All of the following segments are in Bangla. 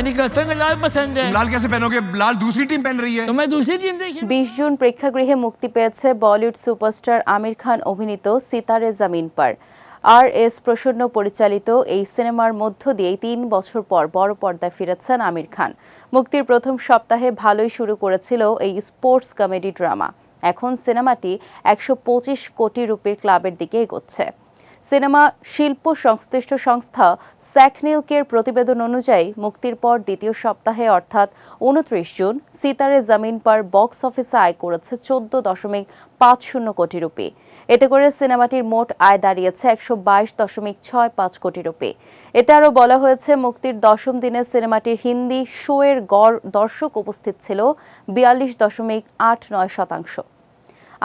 मेरी गर्लफ्रेंड को लाल पसंद है लाल कैसे पहनोगे लाल दूसरी टीम पहन रही है तो मैं दूसरी टीम देखी বিশ জুন প্রেক্ষাগৃহে মুক্তি পেয়েছে বলিউড সুপারস্টার আমির খান অভিনীত সিতারে জামিন পার আর এস প্রসন্ন পরিচালিত এই সিনেমার মধ্য দিয়েই তিন বছর পর বড় পর্দায় ফিরেছেন আমির খান মুক্তির প্রথম সপ্তাহে ভালোই শুরু করেছিল এই স্পোর্টস কমেডি ড্রামা এখন সিনেমাটি একশো পঁচিশ কোটি রুপির ক্লাবের দিকে এগোচ্ছে সিনেমা শিল্প সংশ্লিষ্ট সংস্থা স্যাকনিলকের প্রতিবেদন অনুযায়ী মুক্তির পর দ্বিতীয় সপ্তাহে, অর্থাৎ উনত্রিশ জুন, সিতারে জামিন পার বক্স অফিসে আয় করেছে চোদ্দ দশমিক পাঁচ শূন্য কোটি রুপি। এতে করে সিনেমাটির মোট আয় দাঁড়িয়েছে একশো বাইশ দশমিক ছয় পাঁচ কোটি রুপি। এতে আরও বলা হয়েছে, মুক্তির দশম দিনে সিনেমাটির হিন্দি শোয়ের গড় দর্শক উপস্থিত ছিল বিয়াল্লিশ দশমিক আট নয় শতাংশ।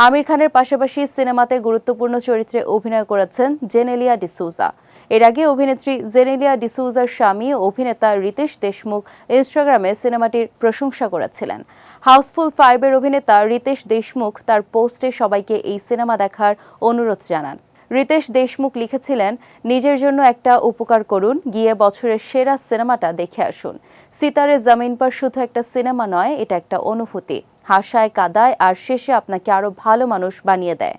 আমির খানের পাশাপাশি সিনেমাতে গুরুত্বপূর্ণ চরিত্রে অভিনয় করেছেন জেনেলিয়া ডিসুজা এর আগে অভিনেত্রী জেনেলিয়া ডিসুজার স্বামী অভিনেতা রিতেশ দেশমুখ ইনস্টাগ্রামে সিনেমাটির প্রশংসা করেছিলেন। হাউসফুল ফাইভের অভিনেতা রিতেশ দেশমুখ তার পোস্টে সবাইকে এই সিনেমা দেখার অনুরোধ জানান। রিতেশ দেশমুখ লিখেছিলেন, নিজের জন্য একটা উপকার করুন, গিয়ে বছরের সেরা সিনেমাটা দেখে আসুন। সিতারে জামিন পর শুধু একটা সিনেমা নয়, এটা একটা অনুভূতি। হাসায় কাদায় আর শেষে আপনাকে আরও ভালো মানুষ বানিয়ে দেয়।